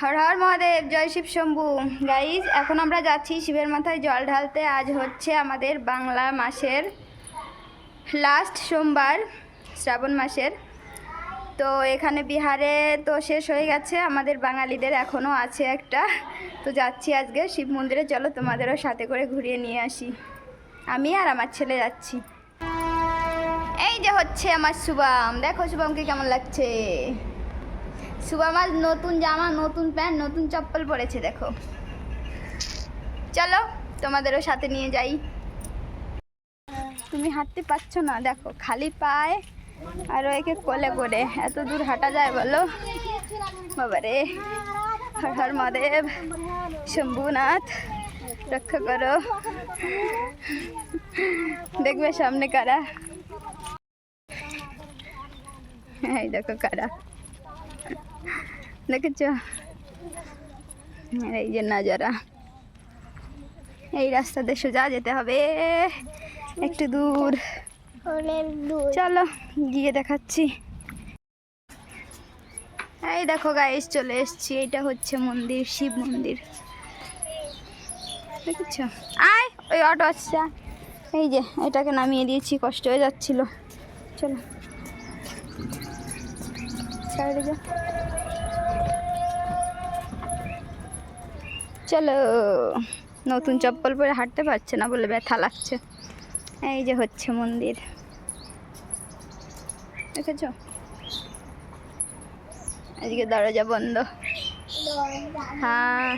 হর হর মহাদেব, জয় শিব শম্ভু। গাইজ এখন আমরা যাচ্ছি শিবের মাথায় জল ঢালতে। আজ হচ্ছে আমাদের বাংলা মাসের লাস্ট সোমবার, শ্রাবণ মাসের। তো এখানে বিহারে তো শেষ হয়ে গেছে। আমাদের বাঙালিদের এখনও আছে একটা। তো যাচ্ছি আজকে শিব মন্দিরে। চলো তোমাদেরও সাথে করে ঘুরিয়ে নিয়ে আসি। আমি আর আমার ছেলে যাচ্ছি। এই যে হচ্ছে আমার শুভম। দেখো শুভমকে কেমন লাগছে? আজ নতুন জামা, নতুন প্যান্ট, নতুন চপ্পল পরেছে, দেখো। চলো, তোমাদেরও সাথে নিয়ে যাই। তুমি হাঁটতে পারছ না, দেখো, খালি পায়ে আর একে কোলে করে। এত দূর হাঁটা যায় বলো? বাবারে হর হর মহাদেব, শম্ভুনাথ, রক্ষা করো। দেখবে সামনে কারা? এই দেখো কারা। দেখেছ? এই যে নাজারা। এই রাস্তা রাস্তাতে সোজা যেতে হবে। একটু দূর। চলো গিয়ে দেখাচ্ছি। এই দেখো গাইস চলে এসছি। এটা হচ্ছে মন্দির শিব মন্দির। দেখেছ? আয় ওই অটো আসছে। এই যে এটাকে নামিয়ে দিয়েছি কষ্ট হয়ে যাচ্ছিল। চলো। সাইডে যা চলো, নতুন চপ্পল পরে হাঁটতে পারছে না বলে ব্যথা লাগছে। এই যে হচ্ছে মন্দির। দেখেছ? আজকে দরজা বন্ধ। হ্যাঁ।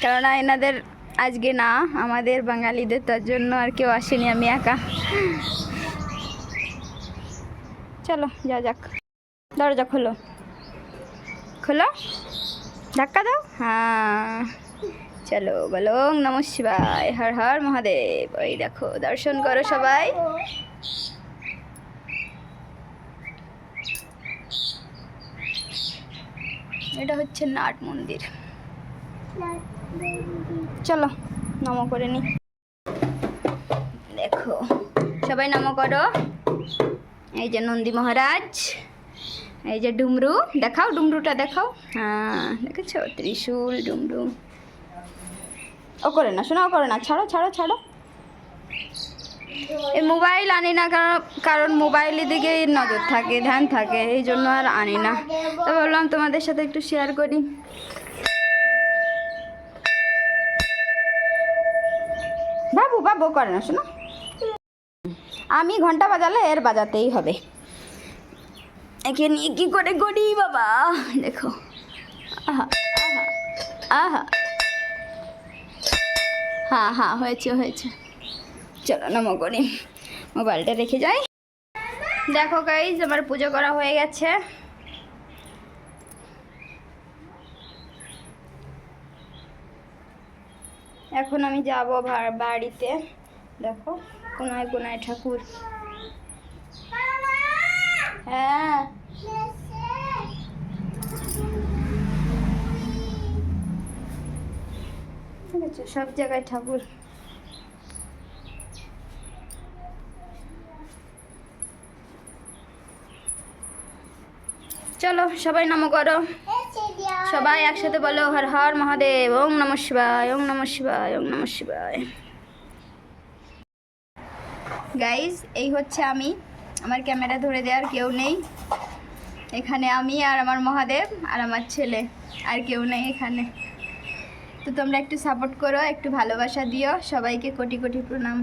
কেননা এনাদের আজকে না, আমাদের বাঙালিদের তার জন্য আর কেউ আসেনি, আমি একা। চলো, যা যাক। দরজা খোলো। খোলো? ধাক্কা দাও? হ্যাঁ। চলো বলো নমঃ শিবায়, হর হর মহাদেব। ওই দেখো, দর্শন করো সবাই। এটা হচ্ছে নাট মন্দির। চলো নম করে নি। দেখো, সবাই নম করো। এই যে নন্দী মহারাজ। এই যে ডুমরু, দেখাও ডুমরুটা, দেখাও। হ্যাঁ দেখেছ? ত্রিশূল, ডুমরু। ও করে না শোনা ও করে না। ছাড়ো ছাড়ো ছাড়ো। এই মোবাইল আনি না কারণ কারণ মোবাইলের দিকে নজর থাকে, ধ্যান থাকে, এই জন্য আর আনি না। তো ভাবলাম তোমাদের সাথে একটু শেয়ার করি। বাবু বাবু, করে না, শোনো। আমি ঘণ্টা বাজালে এর বাজাতেই হবে। একে নিয়ে কি করে করি বাবা? দেখো। আহা আহা আহা। হ্যাঁ হ্যাঁ হয়েছে হয়েছে। চলো নমো করি মোবাইলটা রেখে যাই। দেখো গাইজ আমার পুজো করা হয়ে গেছে। এখন আমি যাব বাড়িতে। দেখো, কোনায় কোনায় ঠাকুর। হ্যাঁ আছে সব জায়গায় ঠাকুর। চলো, সবাই নম করো। সবাই একসাথে বলো, হর হর মহাদেব ওং নম শিবায় ওং নম শিবায় ওং নম শিবায়। গাইজ এই হচ্ছে আমি। আমার ক্যামেরা ধরে দেওয়ার কেউ নেই। এখানে আমি আর আমার মহাদেব আর আমার ছেলে, আর কেউ নেই এখানে। তো তোমরা একটু সাপোর্ট করো একটু ভালোবাসা দিও সবাইকে কোটি কোটি প্রণাম।